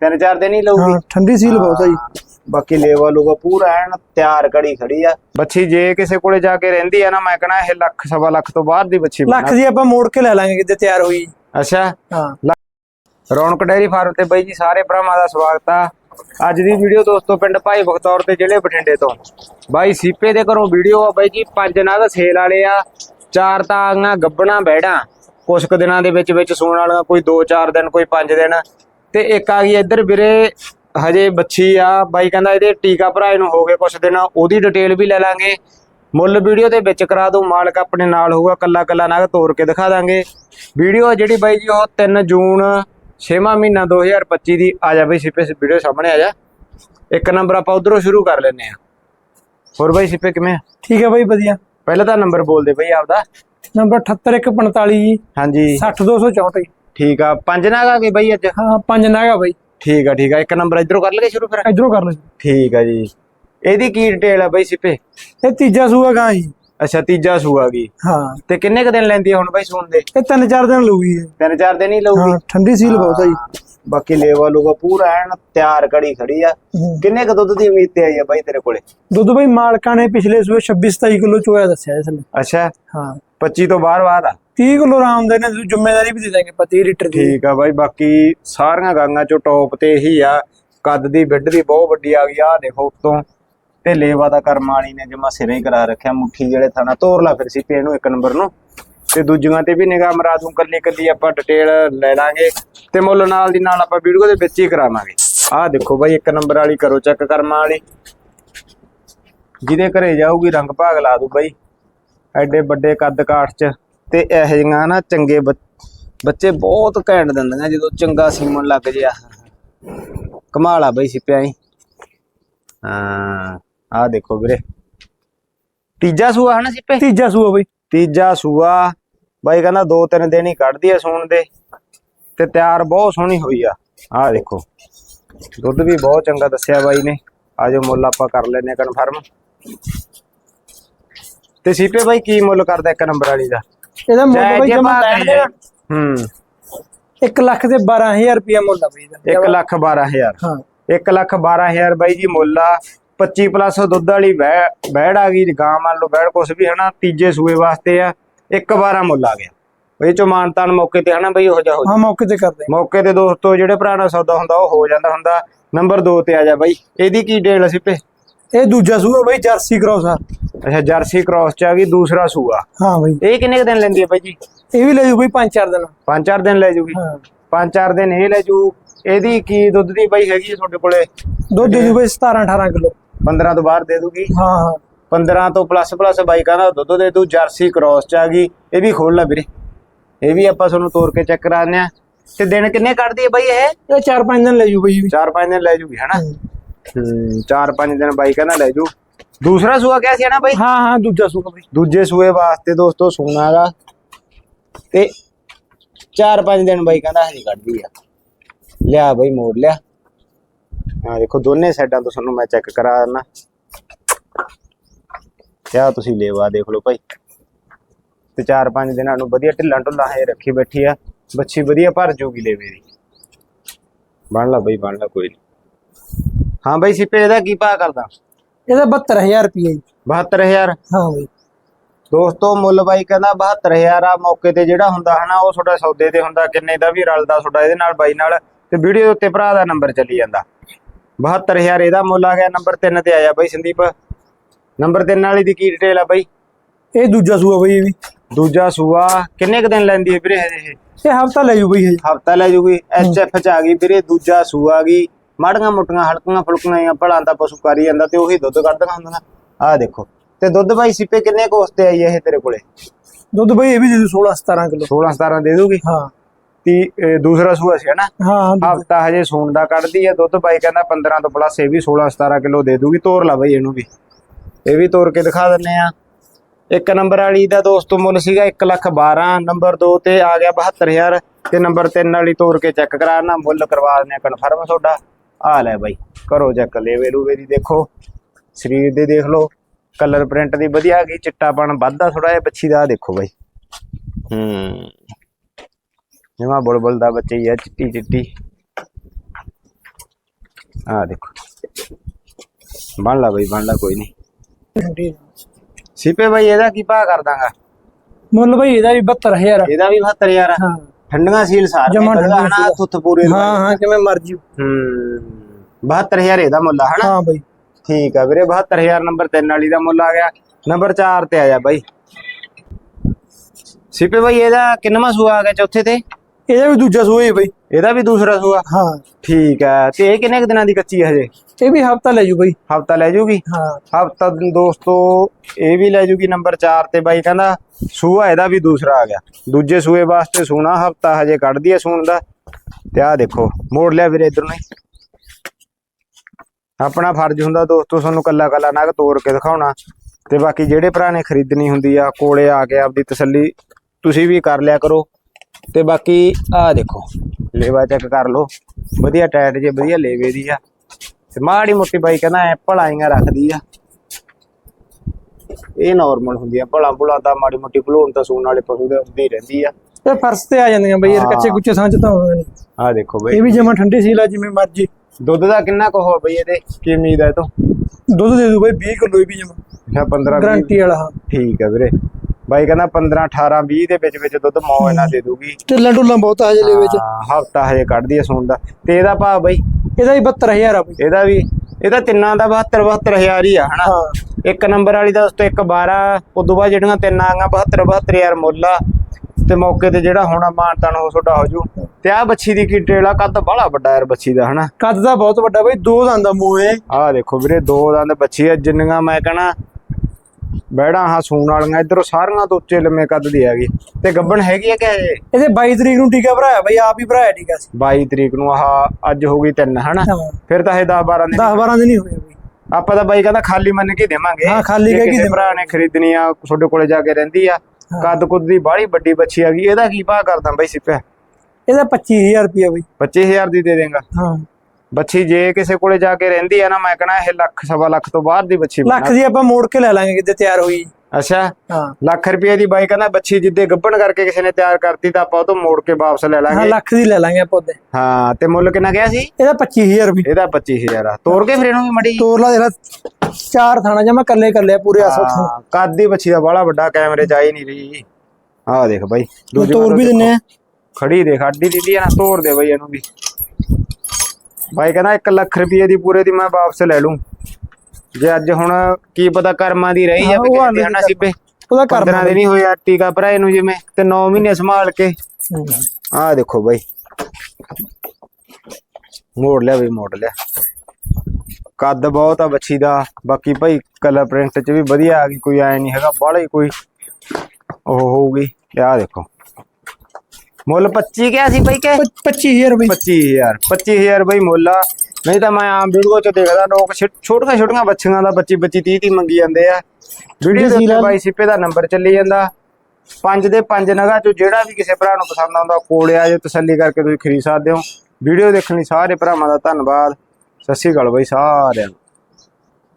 ਤਿੰਨ ਚਾਰ ਦਿਨ ਹੀ ਲਊਗੀ। ਹਾਂ ਠੰਡੀ ਸੀਲ ਬਹੁਤ ਆ ਜੀ। ਬਾਕੀ ਲੇਵਾ ਲੂਗਾ ਪੂਰਾ ਐਨ ਤਿਆਰ ਕੜੀ ਖੜੀ ਆ। ਬੱਚੀ ਜੇ ਕਿਸੇ ਕੋਲੇ ਜਾ ਕੇ ਰਹਿੰਦੀ ਆ ਨਾ ਮੈਂ ਕਹਣਾ ਇਹ ਲੱਖ ਸਵਾ ਲੱਖ ਤੋਂ ਬਾਹਰ ਦੀ ਬੱਚੀ ਲੱਖ ਦੀ ਆਪਾਂ ਮੋੜ ਕੇ ਲੈ ਲਾਂਗੇ ਕਿਤੇ ਤਿਆਰ ਹੋਈ। ਅੱਛਾ? ਹਾਂ। ਰੌਣਕ ਡੈਰੀ ਫਾਰਮ ਤੇ ਬਾਈ ਜੀ ਸਾਰੇ ਭਰਾਵਾਂ ਦਾ ਸਵਾਗਤ ਆ। ਅੱਜ ਦੀ ਵੀਡੀਓ ਦੋਸਤੋ ਪਿੰਡ ਭਾਈ ਬਖਤੌਰ ਤੇ ਜ਼ਿਲ੍ਹੇ ਬਠਿੰਡੇ ਤੋਂ। ਬਾਈ ਸੀਪੇ ਦੇ ਘਰੋਂ ਵੀਡੀਓ ਆ ਬਾਈ ਜੀ ਪੰਜ ਨਗ ਸੇਲ ਵਾਲੇ ਆ ਚਾਰ ਤਾਂ ਆਗੀਆਂ ਗੱਬਣਾ ਬੈੜਾਂ। ਕੁਛ ਕੁ ਦਿਨਾਂ ਦੇ ਵਿੱਚ ਵਿੱਚ ਸੂਣ ਵਾਲੀਆਂ ਕੋਈ 2-4 ਦਿਨ ਕੋਈ 5 ਦਿਨ। ਤੇ ਇੱਕ ਆ ਗਈ ਇੱਧਰ ਵੀਰੇ ਹਜੇ ਬੱਚੀ ਆ ਬਾਈ ਕਹਿੰਦਾ ਇਹਦੇ ਟੀਕਾ ਭਰਾਏ ਨੂੰ ਹੋ ਗਏ ਕੁਛ ਦਿਨ ਉਹਦੀ ਡਿਟੇਲ ਵੀ ਲੈ ਲਾਂਗੇ। ਮੁੱਲ ਵੀਡੀਓ ਦੇ ਵਿੱਚ ਕਰਾ ਦੂੰ ਮਾਲਕ ਆਪਣੇ ਨਾਲ ਹੋਊਗਾ ਕੱਲਾ ਕੱਲਾ ਨਗ ਤੋੜ ਕੇ ਦਿਖਾ ਦਾਂਗੇ। ਵੀਡੀਓ ਆ ਜਿਹੜੀ ਬਾਈ ਜੀ ਉਹ 3 ਜੂਨ 6ਵਾਂ ਮਹੀਨਾ 2025 ਦੀ ਆ ਜਾ ਬਈ ਸਿੱਪੇ ਵੀਡੀਓ ਸਾਹਮਣੇ ਆ ਜਾ। ਇੱਕ ਨੰਬਰ ਆਪਾਂ ਉਧਰੋਂ ਸ਼ੁਰੂ ਕਰ ਲੈਨੇ ਆ ਹੋਰ ਬਾਈ ਸਿੱਪੇ ਕਿਵੇਂ ਆ? ਠੀਕ ਹੈ ਬਾਈ ਵਧੀਆ। ਪਹਿਲਾਂ ਤਾਂ ਨੰਬਰ ਬੋਲ ਦੇ ਬਈ ਆਪਦਾ। ਨੰਬਰ 78145 ਜੀ ਹਾਂਜੀ। 60264 ਠੀਕ ਆ ਪੰਜ ਨਾਗ ਆ ਗਏ ਬਈ ਅੱਜ? ਹਾਂ ਪੰਜ ਨਾਗਾ ਬਾਈ। ਠੀਕ ਆ ਠੀਕ ਆ ਇੱਕ ਨੰਬਰ ਇਧਰੋਂ ਕਰ ਲਗੇ ਸ਼ੁਰੂ ਫਿਰ। ਇਧਰੋਂ ਕਰ ਲਓ। ਠੀਕ ਆ ਜੀ। ਇਹਦੀ ਕੀ ਡਿਟੇਲ ਆ ਬਈ ਸਿੱਪੇ? ਇਹ ਤੀਜਾ ਸੂਆ ਗਾਂ ਜੀ। ਅੱਛਾ ਤੀਜਾ ਸੂਆ ਗਈ। ਹਾਂ। ਤੇ ਕਿੰਨੇ ਕ ਦਿਨ ਲੈਂਦੀ ਆ ਹੁਣ ਬਾਈ ਸੂਣ ਦੇ? ਇਹ ਤਿੰਨ ਚਾਰ ਦਿਨ ਲਊਗੀ ਇਹ। ਤਿੰਨ ਚਾਰ ਦਿਨ ਹੀ ਲਊਗੀ? ਹਾਂ ਠੰਡੀ ਸੀਲ ਬਹੁਤ ਆ ਜੀ। ਬਾਕੀ ਲੇਵਾ ਲੂਗਾ ਪੂਰਾ ਐਨ ਤਿਆਰ ਕੜੀ ਖੜੀ ਆ। ਹੂੰ। ਕਿੰਨੇ ਕ ਦੁੱਧ ਦੀ ਉਮੀਦ ਤੇ ਆਈ ਆ ਬਾਈ ਤੇਰੇ ਕੋਲੇ? ਦੁੱਧ ਬਾਈ ਮਾਲਕਾਂ ਨੇ ਪਿਛਲੇ ਸੂਏ 26 27 ਕਿਲੋ ਚੋਇਆ ਦੱਸਿਆ ਇਸ ਨੇ ਅੱਛਾ। ਹਾਂ। 25 ਤੋਂ ਬਾਹਰ ਬਾਅਦ ਆ? 30 ਕਿਲੋ ਆਰਾਮ ਦੇ ਨੇ ਜ਼ਿੰਮੇਵਾਰੀ ਵੀ ਦੇ ਦਾਂਗੇ 30 ਲੀਟਰ ਦੀ। ਠੀਕ ਆ ਬਾਈ, ਬਾਕੀ ਸਾਰੀਆਂ ਗਾਂਗਾਂ ਚੋਂ ਟੌਪ ਤੇ ਇਹੀ ਆ, ਕੱਦ ਦੀ ਬਿੱਡ ਦੀ ਬਹੁਤ ਵੱਡੀ ਆ ਗਈ ਆ ਦੇਖੋ ਉੱਤੋਂ। ਤੇ ਲੇਵਾ ਦਾ ਕਰਮ ਨੇ ਜਮਾ ਸਿਰੇ ਹੀ ਕਰਾ ਰੱਖਿਆ, ਮੁੱਠੀ ਜਿਹੜੇ ਥਾਣਾ, ਤੋਰ ਫਿਰ ਸੀ ਪੇ ਨੂੰ ਇੱਕ ਨੰਬਰ ਨੂੰ। ਤੇ ਦੂਜੀਆਂ ਤੇ ਵੀ ਨਿਗਾਹ ਮਰਾ ਦੂੰ ਕੱਲੀ ਕੱਲੀ ਆਪਾਂ ਡਿਟੇਲ ਲੈ ਲਾਂਗੇ। ਤੇ ਮੁੱਲ ਨਾਲ ਦੀ ਨਾਲ ਆਪਾਂ ਵੀਡੀਓ ਦੇ ਵਿੱਚ ਹੀ ਕਰਾਵਾਂਗੇ। ਆਹ ਦੇਖੋ ਬਾਈ, ਇੱਕ ਨੰਬਰ ਵਾਲੀ ਕਰੋ ਚੈੱਕ ਕਰਮਾਂ ਵਾਲੀ। ਜਿਹਦੇ ਘਰੇ ਜਾਊਗੀ, ਰੰਗ ਭਾਗ ਲਾ ਦੂ ਬਾਈ। ਐਡੇ ਵੱਡੇ ਕੱਦ ਕਾਠ ਚ। ਤੇ ਇਹ ਜਿਹੀਆਂ ਨਾ ਚੰਗੇ ਬੱਚ- ਬਹੁਤ ਘੈਂਟ ਦਿੰਦੀਆਂ ਜਦੋਂ ਚੰਗਾ ਸੀਮਨ ਲੱਗ ਜਿਆ ਕਮਾਲ ਆ ਬਈ ਸਿੱਪਿਆ ਹੀ ਹਾਂ ਆ ਦੇਖੋ ਵੀਰੇ। ਤੀਜਾ ਸੂਆ ਹਨਾ ਸਿੱਪੇ? ਤੀਜਾ ਸੂਆ ਬਾਈ। ਤੀਜਾ ਸੂਆ। ਬਾਈ ਕਹਿੰਦਾ ਦੋ ਤਿੰਨ ਦਿਨ ਹੀ ਕੱਢਦੀ ਆ ਸੂਣ ਦੇ। ਤੇ ਤਿਆਰ ਬਹੁਤ ਸੋਹਣੀ ਹੋਈ ਆ। ਆ ਦੇਖੋ। ਦੁੱਧ ਵੀ ਬਹੁਤ ਚੰਗਾ ਦੱਸਿਆ ਬਾਈ ਨੇ। ਆਜੋ ਮੁੱਲ ਆਪਾਂ ਕਰ ਲੈਨੇ ਕਨਫਰਮ ਤੇ ਸੀਪੇ ਬਾਈ ਕੀ ਮੁੱਲ ਕਰਦਾ ਇੱਕ ਨੰਬਰ ਵਾਲੀ ਦਾ? ਇਹਦਾ ਮੁੱਲ ਬਾਈ ਜਮਾ ਲੈਣ ਦੇਣਾ। ਹੂੰ। 1 ਲੱਖ ਤੇ 12000 ਰੁਪਇਆ ਮੁੱਲ ਆ ਬਾਈ ਦਾ 1 ਲੱਖ 12000 ਹਾਂ। 1 ਲੱਖ 12000 ਬਾਈ ਜੀ ਮੁੱਲ ਆ। 25 ਪਲੱਸ ਦੁੱਧ ਵਾਲੀ ਬੈੜ ਆ ਗਈ ਗਾਂ ਮੰਨ ਲਓ ਬੈੜ ਕੁਛ ਵੀ ਹਨਾ ਤੀਜੇ ਸੂਏ ਵਾਸਤੇ ਆ। 1 12 ਮੁੱਲ ਆ ਗਿਆ। ਬਈ ਚੋ ਮਾਨਤਾਨ ਮੌਕੇ ਤੇ ਹਨਾ ਬਈ ਉਹ ਜਾ ਹੋ ਹਾਂ ਮੌਕੇ ਤੇ ਕਰਦੇ ਮੌਕੇ ਤੇ ਦੋਸਤੋ ਜਿਹੜੇ ਭਰਾ ਨਾਲ ਸੌਦਾ ਹੁੰਦਾ ਉਹ ਹੋ ਜਾਂਦਾ ਹੁੰਦਾ। ਨੰਬਰ 2 ਤੇ ਆ ਜਾ ਬਾਈ। ਇਹਦੀ ਕੀ ਡੇਲ ਅਸੀਂ ਪੇ ਇਹ ਦੂਜਾ ਸੂਆ ਬਾਈ ਜਰਸੀ ਕ੍ਰੋਸ ਆ। ਅੱਛਾ ਜਰਸੀ ਕ੍ਰਾਸ ਚ ਆ ਗਈ ਦੂਸਰਾ ਸੂਆ। ਹਾਂ ਬਾਈ। ਇਹ ਕਿੰਨੇ ਕੁ ਦਿਨ ਲੈਂਦੀ ਹੈ ਬਾਈ ਜੀ? ਇਹ ਵੀ ਲੈ ਜੂ ਬਾਈ 5-4 ਦਿਨ। 5-4 ਦਿਨ ਲੈ ਜੂਗੀ ਹਾਂ। 5-4 ਦਿਨ ਇਹ ਲੈ ਜੂ। ਇਹਦੀ ਕੀ ਦੁੱਧ ਦੀ ਬਾਈ ਹੈਗੀ ਹੈ ਤੁਹਾਡੇ ਕੋਲੇ? ਦੁੱਧ ਦੇ ਜੂ ਬਾਈ 17-18 ਕਿਲੋ। 15 ਤੋਂ ਬਾਹਰ ਦੇ ਦੂਗੀ? ਹਾਂ ਹਾਂ। 15 ਤੋਂ ਪਲੱਸ ਪਲੱਸ ਬਾਈ ਕਹਿੰਦਾ ਦੁੱਧ ਦੇ ਦੂ ਜਰਸੀ ਕ੍ਰਾਸ ਚ ਆ ਗਈ। ਇਹ ਵੀ ਖੋਲ ਲੈ ਵੀਰੇ। ਇਹ ਵੀ ਆਪਾਂ ਤੁਹਾਨੂੰ ਤੋੜ ਕੇ ਚੈੱਕ ਕਰਾਉਂਦੇ ਆ ਤੇ ਦਿਨ ਕਿੰਨੇ ਕੱਢਦੀ ਹੈ ਬਾਈ ਇਹ? ਇਹ 4-5 ਦਿਨ ਲੈ ਜੂ ਬਾਈ ਇਹ ਵੀ। 4-5 ਦਿਨ ਲੈ ਜੂਗੀ ਹਨਾ? ਹੂੰ। 4-5 ਦਿਨ ਬਾਈ ਕਹਿੰਦਾ ਲੈ ਜੂ। ਦੂਸਰਾ ਸੂਆ ਕਿਆ ਸੀ ਹਨਾ ਬਾਈ? ਹਾਂ ਹਾਂ ਦੂਜਾ ਸੂਆ ਬਾਈ। ਦੂਜੇ ਸੂਏ ਵਾਸਤੇ ਦੋਸਤੋ ਸੋਨਾਗਾ ਤੇ 4-5 ਦਿਨ ਬਾਈ ਕਹਿੰਦਾ ਹਜੇ ਕੱਢਦੀ ਆ। ਲਿਆ ਬਾਈ ਮੋੜ ਲਿਆ। ਆ ਦੇਖੋ ਦੋਨੇ ਸਾਈਡਾਂ ਤੋਂ ਤੁਹਾਨੂੰ ਮੈਂ ਚੈੱਕ ਕਰਾ ਦਿੰਦਾ ਕਿਆ ਤੁਸੀਂ ਲੇਵਾ ਦੇਖ ਲਓ ਭਾਈ ਤੇ 4-5 ਦਿਨਾਂ ਨੂੰ ਵਧੀਆ ਢਿੱਲਾਂ ਢੁੱਲਾਂ ਹੈ ਰੱਖੀ ਬੈਠੀ ਆ। ਬੱਚੀ ਵਧੀਆ ਭਰ ਜੂਗੀ ਲੇਵੇ ਦੀ। ਬਣ ਲਾ ਬਾਈ ਬਣ ਲਾ ਕੋਈ ਨਹੀਂ ਹਾਂ ਬਾਈ ਸਿੱਪੇ ਇਹਦਾ ਕੀ ਭਾਅ ਕਰਦਾ? ਇਹਦਾ 72000 ਰੁਪਇਆ ਜੀ। 72000 ਹਾਂ ਬਾਈ। ਦੋਸਤੋ ਮੁੱਲ ਬਾਈ ਕਹਿੰਦਾ 72000 ਆ ਮੌਕੇ ਤੇ ਜਿਹੜਾ ਹੁੰਦਾ ਹਨਾ ਉਹ ਤੁਹਾਡਾ ਸੌਦੇ ਤੇ ਹੁੰਦਾ ਕਿੰਨੇ ਦਾ ਵੀ ਰਲਦਾ ਤੁਹਾਡਾ ਇਹਦੇ ਨਾਲ ਬਾਈ ਨਾਲ। ਤੇ ਵੀਡੀਓ ਉੱਤੇ ਭਰਾ ਦਾ ਨੰਬਰ ਚੱਲੀ ਜਾਂਦਾ। 72000 ਇਹਦਾ ਮੁੱਲ ਆ ਗਿਆ ਨੰਬਰ 3 ਤੇ ਆਇਆ ਬਾਈ ਸੰਦੀਪ। ਨੰਬਰ 3 ਵਾਲੀ ਦੀ ਕੀ ਡਿਟੇਲ ਆ ਬਾਈ? ਇਹ ਦੂਜਾ ਸੂਆ ਬਾਈ ਇਹ ਵੀ। ਦੂਜਾ ਸੂਆ। ਕਿੰਨੇ ਕ ਦਿਨ ਲੈਂਦੀ ਹੈ ਵੀਰੇ ਇਹ? ਇਹ ਹਫਤਾ ਲੈ ਜੂ ਬਾਈ ਇਹ। ਹਫਤਾ ਲੈ ਜੂਗੀ। ਐਚਐਫ ਚ ਆ ਗਈ ਵੀਰੇ ਦੂਜਾ ਸੂਆ ਆ ਗਈ। ਮਾੜੀਆਂ ਮੋਟੀਆਂ ਹਲਕੀਆਂ ਫੁਲਕੀਆਂ ਜਾਂ ਭਲਾਂ ਦਾ ਪਸ਼ੂ ਕਰੀ ਜਾਂਦਾ ਤੇ ਉਹੀ ਦੁੱਧ ਕੱਢਦੀਆਂ ਹੁੰਦੀਆਂ ਆਹ ਦੇਖੋ ਤੇ ਦੁੱਧ ਬਾਈ ਸਿੱਪੇ ਕਿੰਨੇ ਕੋਸ ਤੇ ਆਈ ਇਹ ਤੇਰੇ ਕੋਲੇ? ਦੁੱਧ ਬਾਈ ਇਹ ਵੀ ਦੇ ਦੂ 16-17 ਕਿਲੋ। 16 17 ਦੇ ਦੂਗੀ ਹਾਂ। ਤੀ ਦੂਸਰਾ ਸੂਆ ਸੀ ਹਨਾ ਹਾਂ ਹਫਤਾ ਹਜੇ ਸੂਣ ਦਾ ਕੱਢਦੀ ਹੈ ਦੁੱਧ ਬਾਈ ਕਹਿੰਦਾ 15 ਤੋਂ ਪਲੱਸ ਇਹ ਵੀ 16 17 ਕਿਲੋ ਦੇ ਦੂਗੀ ਤੋਰ ਲਾ ਬਾਈ ਇਹਨੂੰ ਵੀ। ਇਹ ਵੀ ਤੋਰ ਕੇ ਦਿਖਾ ਦਿੰਨੇ ਆ। ਇੱਕ ਨੰਬਰ ਵਾਲੀ ਦਾ ਦੋਸਤੋ ਮੁੱਲ ਸੀਗਾ 1 ਲੱਖ 12 ਨੰਬਰ 2 ਤੇ ਆ ਗਿਆ 72000 ਤੇ ਨੰਬਰ 3 ਵਾਲੀ ਤੋਰ ਕੇ ਚੈੱਕ ਕਰਾਣਾ ਮੁੱਲ ਕਰਵਾ ਦਿੰਨੇ ਕਨਫਰਮ ਤੁਹਾਡਾ। ਆ ਲੈ ਬਾਈ ਕਰੋ ਚੈੱਕ ਲੇਵੇ ਲੂਵੇ ਦੀ ਦੇਖੋ ਸਰੀਰ ਦੇ ਦੇਖ ਲਓ ਕਲਰ ਪ੍ਰਿੰਟ ਦੀ ਵਧੀਆ ਗਈ ਚਿੱਟਾਪਣ ਵੱਧਦਾ ਥੋੜਾ ਜਿਹਾ ਬੱਚੀ ਦਾ ਦੇਖੋ ਬਾਈ। ਹੂੰ। ਜਿਵੇਂ ਬੁਲਬੁਲ ਦਾ ਬੱਚਾ ਹੀ ਆ ਚਿੱਟੀ ਚਿੱਟੀ। ਆ ਦੇਖੋ। ਬਣ ਲਾ ਬਈ ਬਣ ਲਾ ਕੋਈ ਨਹੀਂ। ਸੀਪੇ ਬਾਈ ਇਹਦਾ ਕੀ ਭਾਅ ਕਰ ਦਾਂਗਾ ਮੁੱਲ ਬਈ ਇਹਦਾ ਵੀ 72000 ਇਹਦਾ ਵੀ 72000 ਹਾਂ। ਠੰਡੀਆਂ ਸੀਲ ਸਾਰ ਜਮਾਂ ਠੰਡੀਆਂ ਹਨਾ ਸੀਲ। ਤੁੱਥ ਪੂਰੇ ਹਾਂ ਹਾਂ ਕਿਵੇਂ ਮਰਜ਼ੀ। ਹੂੰ। 72000 ਇਹਦਾ ਮੁੱਲ ਆ ਹਨਾ? ਹਾਂ ਬਈ। ਠੀਕ ਆ ਵੀਰੇ 72000 ਨੰਬਰ 3 ਵਾਲੀ ਦਾ ਮੁੱਲ ਆ ਗਿਆ। ਨੰਬਰ 4 ਤੇ ਆ ਜਾ ਬਾਈ। ਸੀਪੇ ਬਾਈ ਇਹਦਾ ਕਿੰਨਵਾਂ ਸੂਆ ਆ ਗਿਆ ਚੌਥੇ ਤੇ? ਇਹਦਾ ਵੀ ਦੂਜਾ ਸੂਆ ਹੀ ਬਈ। ਇਹਦਾ ਵੀ ਦੂਸਰਾ ਸੂਆ? ਹਾਂ। ਠੀਕ ਹੈ ਤੇ ਇਹ ਕਿੰਨੇ ਕੁ ਦਿਨਾਂ ਦੀ ਕੱਚੀ ਹੈ ਹਜੇ? ਇਹ ਵੀ ਹਫਤਾ ਲੈ ਜੂ ਬਈ। ਹਫਤਾ ਲੈ ਜੂਗੀ? ਹਾਂ। ਹਫਤਾ ਦੋਸਤੋ ਇਹ ਵੀ ਲੈ ਜੂਗੀ ਨੰਬਰ 4 ਤੇ ਬਾਈ ਕਹਿੰਦਾ ਸੂਆ ਇਹਦਾ ਵੀ ਦੂਸਰਾ ਆ ਗਿਆ। ਦੂਜੇ ਸੂਏ ਵਾਸਤੇ ਸੂਣਾ ਹਫਤਾ ਹਜੇ ਕੱਢਦੀ ਹੈ ਸੂਣ ਦਾ। ਤੇ ਆਹ ਦੇਖੋ ਮੋੜ ਲਿਆ ਵੀਰੇ ਇਧਰ ਨੂੰ। ਆਪਣਾ ਫਰਜ਼ ਹੁੰਦਾ ਦੋਸਤੋ ਤੁਹਾਨੂੰ ਕੱਲਾ ਕੱਲਾ ਨਗ ਤੋੜ ਕੇ ਦਿਖਾਉਣਾ। ਤੇ ਬਾਕੀ ਜਿਹੜੇ ਭਰਾ ਨੇ ਖਰੀਦਣੀ ਹੁੰਦੀ ਆ ਕੋਲੇ ਆ ਕੇ ਆਪਦੀ ਤਸੱਲੀ ਤੁਸੀਂ ਵੀ ਕਰ ਲਿਆ ਕਰੋ। ਤੇ ਬਾਕੀ ਆਹ ਦੇਖੋ ਲੇਵਾ ਚੈੱਕ ਕਰ ਲਓ। ਵਧੀਆ ਟਾਇਟ ਜੇ ਵਧੀਆ ਲੇਵੇ ਦੀ ਆ। ਤੇ ਮਾੜੀ ਮੋਟੀ ਬਾਈ ਕਹਿੰਦਾ ਐਪਲ ਆਈਆਂ ਰੱਖਦੀ ਆ। ਇਹ ਨਾਰਮਲ ਹੁੰਦੀ ਆ ਭਲਾ ਭੁਲਾ ਦਾ ਮਾੜੀ ਮੋਟੀ ਭਲੂਣ ਤਾਂ ਸੂਣ ਵਾਲੇ ਪਸ਼ੂ ਦੇ ਹੁੰਦੀ ਰਹਿੰਦੀ ਆ। ਇਹ ਫਰਸ਼ ਤੇ ਆ ਜਾਂਦੀਆਂ ਬਈ ਯਾਰ ਹਾਂ। ਕੱਚੇ ਕੁੱਚੇ ਸਾਂਝ ਤਾਂ ਹੋਵੇ। ਨਹੀਂ ਆਹ ਦੇਖੋ ਬਈ। ਇਹ ਵੀ ਜਮਾ ਠੰਡੀ ਸੀ ਲਾ ਜਿਵੇਂ ਮਰਜ਼ੀ। ਦੁੱਧ ਦਾ ਕਿੰਨਾ ਕੁ ਹੋ ਬਈ ਇਹਦੇ? ਕੀ ਉਮੀਦ ਹੈ ਇਹ ਤੋਂ? ਦੁੱਧ ਦੇ ਦੂ ਬਈ 20 ਕਿਲੋ ਇਹ ਵੀ ਜਮਾ। ਅੱਛਾ 15 20 ਗਾਰੰਟੀ ਵਾਲਾ ਹਾਂ। ਠੀਕ ਹੈ ਵੀਰੇ। ਬਾਈ ਕਹਿੰਦਾ 15 18 20 ਦੇ ਵਿੱਚ ਵਿੱਚ ਦੁੱਧ ਮੌ ਇਹਨਾਂ ਦੇ ਦੂਗੀ। ਢਿੱਲਾਂ ਢੁੱਲਾਂ ਬਹੁਤ ਆ ਹਜੇ ਲੈ ਵਿੱਚ ਹਫਤਾ ਹਜੇ ਕੱਢਦੀ ਹੈ ਸੂਣ ਦਾ। ਤੇ ਇਹਦਾ ਭਾਅ ਬਈ? ਇਹਦਾ ਵੀ 72000 ਆ ਬਈ। ਇਹਦਾ ਵੀ ਇਹਦਾ ਤਿੰਨਾਂ ਦਾ 72 72000 ਹੀ ਆ ਹਨਾ? ਹਾਂ। ਇੱਕ ਨੰਬਰ ਵਾਲੀ ਦਾ ਉਸ ਤੋਂ ਇੱਕ 12 ਉਦੋਂ ਬਾਅਦ ਜਿਹੜੀਆਂ ਤਿੰਨ ਆਂਗਾ 72 72000 ਮੁੱਲ ਆ। ਤੇ ਮੌਕੇ ਤੇ ਜਿਹੜਾ ਹੋਣਾ ਮਾਨਤਾਨ ਹੋ ਤੁਹਾਡਾ ਹੋ ਜੂ। ਤੇ ਆ ਬੱਚੀ ਦੀ ਕੀ ਟੇਲਾ ਕੱਦ ਬੜਾ ਵੱਡਾ ਯਾਰ ਬੱਚੀ ਦਾ ਹਨਾ? ਕੱਦ ਦਾ ਬਹੁਤ ਵੱਡਾ ਬਈ ਦੋ ਦੰਦ ਦਾ ਮੂੰਹ ਹੈ ਆਹ ਦੇਖੋ ਵੀਰੇ ਦੋ ਦੰਦ ਬੱਚੀ ਆ ਜਿੰਨੀਆਂ ਮੈਂ ਕਹਣਾ ਬੈੜਾਂ ਆਹ ਸੂਣ ਵਾਲੀਆਂ ਇਧਰੋਂ ਸਾਰੀਆਂ ਤੋਂ ਉੱਚੇ ਲੰਮੇ ਕੱਦ ਦੀ ਹੈਗੀ। ਤੇ ਗੱਬਣ ਹੈਗੀ ਆ ਕਿ ਇਹਦੇ 22 ਤਰੀਕ ਨੂੰ ਟੀਕਾ ਭਰਾਇਆ ਬਈ ਆਪ ਹੀ ਭਰਾਇਆ ਟੀਕਾ ਸੀ। 22 ਤਰੀਕ ਨੂੰ ਆਹ ਅੱਜ ਹੋ ਗਈ ਤਿੰਨ ਹਨਾ? ਹਾਂ। ਫਿਰ ਤਾਂ ਇਹ 10 12 ਦਿਨ 10 12 ਦਿਨ ਹੀ ਹੋਏ ਬਈ। ਆਪਾਂ ਤਾਂ ਬਾਈ ਕਹਿੰਦਾ ਖਾਲੀ ਮੰਨ ਕੇ ਹੀ ਦੇਵਾਂਗੇ। ਹਾਂ, ਖਾਲੀ ਕਹਿ ਕੇ। ਭਰਾ ਨੇ ਖਰੀਦਣੀ ਆ ਤੁਹਾਡੇ ਕੋਲੇ ਜਾ ਕੇ ਰਹਿੰਦੀ ਆ ਕੱਦ ਕੁੱਦ ਦੀ ਬਾਹਲੀ ਵੱਡੀ ਬੱਚੀ ਆ ਗਈ ਇਹਦਾ ਕੀ ਭਾਅ ਕਰਦਾ ਬਾਈ ਸਿੱਪਿਆ? ਇਹਦਾ 25000 ਰੁਪਿਆ ਬਈ। 25000 ਦੀ ਦੇ ਦੇਂਗਾ। ਹਾਂ। ਬੱਚੀ ਜੇ ਕਿਸੇ ਕੋਲੇ ਜਾ ਕੇ ਰਹਿੰਦੀ ਆ ਨਾ ਮੈਂ ਕਹਣਾ ਇਹ ਲੱਖ ਸਵਾ ਲੱਖ ਤੋਂ ਬਾਹਰ ਦੀ ਬੱਚੀ ਲੱਖ ਦੀ ਆਪਾਂ ਮੋੜ ਕੇ ਲੈ ਲਾਂਗੇ ਕਿਤੇ ਤਿਆਰ ਹੋਈ। ਅੱਛਾ? ਹਾਂ। ਲੱਖ ਰੁਪਏ ਦੀ ਬਾਈ ਕਹਿੰਦਾ ਬੱਚੀ ਜਿੱਦੇ ਗੱਭਣ ਕਰਕੇ ਕਿਸੇ ਨੇ ਤਿਆਰ ਕਰਤੀ ਤਾਂ ਆਪਾਂ ਉਹ ਤੋਂ ਮੋੜ ਕੇ ਵਾਪਸ ਲੈ ਹਾਂ ਲਾਂਗੇ ਲੱਖ ਦੀ ਲੈ ਲਾਂਗੇ ਆਪਾਂ ਉਹਦੇ। ਹਾਂ ਤੇ ਮੁੱਲ ਕਿੰਨਾ ਗਿਆ ਸੀ? ਇਹਦਾ 25000 ਰੁਪਏ। ਇਹਦਾ 25000 ਆ। ਤੋੜ ਕੇ ਫਿਰ ਇਹਨੂੰ ਵੀ ਮੜੀ। ਤੋਰ ਲਾ ਦੇਖ ਚਾਰ ਥਾਣਾ ਜਮਾ ਕੱਲੇ ਕੱਲੇ ਪੂਰੇ ਆਸੋ ਥਾਣਾ ਕੱਦ ਦੀ ਬੱਚੀ ਦਾ ਬਾਹਲਾ ਵੱਡਾ ਕੈਮਰੇ ਚ ਆਈ ਨਹੀਂ ਰਹੀ। ਆਹ ਦੇਖ ਬਾਈ। ਪਾਸੋਂ ਵੀ ਦਿੰਨੇ ਆ। ਖੜੀ ਦੇਖ ਅੱਡੀ ਦਿੱਤੀ ਆ ਨਾ ਤੋੜ ਦੇ ਬਈ ਇਹਨੂੰ ਵੀ। ਬਾਈ ਕਹਿੰਦਾ 1 ਲੱਖ ਰੁਪਏ ਦੀ ਪੂਰੇ ਦੀ ਮੈਂ ਵਾਪਸ ਲੈ ਲੂੰ। ਜੇ ਅੱਜ ਹੁਣ ਕੀ ਪਤਾ ਕਰਮਾਂ ਦੀ ਰਹੀ ਆ ਹਾਂ, ਵੀ ਉਹ ਕਿਤੇ ਹਨਾ ਦੀ ਸਿੱਪੇ ਉਹਦਾ ਕਰ 15 ਦਿਨ ਹੀ ਹੋਏ ਆ ਟੀਕਾ ਭਰਾ ਇਹਨੂੰ ਜਿਵੇਂ ਤੇ 9 ਮਹੀਨੇ ਸੰਭਾਲ ਕੇ। ਆਹ ਦੇਖੋ ਬਾਈ। ਮੋੜ ਲਿਆ ਬਈ ਮੋੜ ਲਿਆ। ਕੱਦ ਬਹੁਤ ਆ ਬੱਚੀ ਦਾ ਬਾਕੀ ਭਾਈ ਕਲਰ ਪ੍ਰਿੰਟ ਚ ਵੀ ਵਧੀਆ ਆ ਗਈ ਕੋਈ ਐ ਨਹੀਂ ਹੈਗਾ ਬਾਹਲਾ ਹੀ ਕੋਈ ਉਹ ਹੋਊਗੀ। ਆਹ ਦੇਖੋ। ਮੁੱਲ 25 ਕਿਹਾ ਸੀ ਬਈ ਕਿ? 25000 ਰੁਪਏ 25000 25000 ਬਈ ਮੁੱਲ ਆ। ਨਹੀਂ ਤਾਂ ਮੈਂ ਆਮ ਵੀਡੀਓ ਚ ਦੇਖਦਾ ਲੋਕ ਛੋਟੀਆਂ ਛੋਟੀਆਂ ਬੱਚੀਆਂ ਦਾ 25 25 30 30 ਮੰਗੀ ਜਾਂਦੇ ਆ। ਵੀਡੀਓ ਦੇ ਉੱਤੇ ਬਾਈ ਸਿੱਪੇ ਦਾ ਨੰਬਰ ਚੱਲੀ ਜਾਂਦਾ। ਪੰਜ ਦੇ ਪੰਜ ਨਗਾ ਚੋਂ ਜਿਹੜਾ ਵੀ ਕਿਸੇ ਭਰਾ ਨੂੰ ਪਸੰਦ ਆਉਂਦਾ ਕੋਲੇ ਆ ਜੇ ਤਸੱਲੀ ਕਰਕੇ ਤੁਸੀਂ ਖਰੀਦ ਸਕਦੇ ਹੋ। ਵੀਡੀਓ ਦੇਖਣ ਲਈ ਸਾਰੇ ਭਰਾਵਾਂ ਦਾ ਧੰਨਵਾਦ। ਸਤਿ ਸ਼੍ਰੀ ਅਕਾਲ ਬਾਈ ਸਾਰਿਆਂ ਨੂੰ।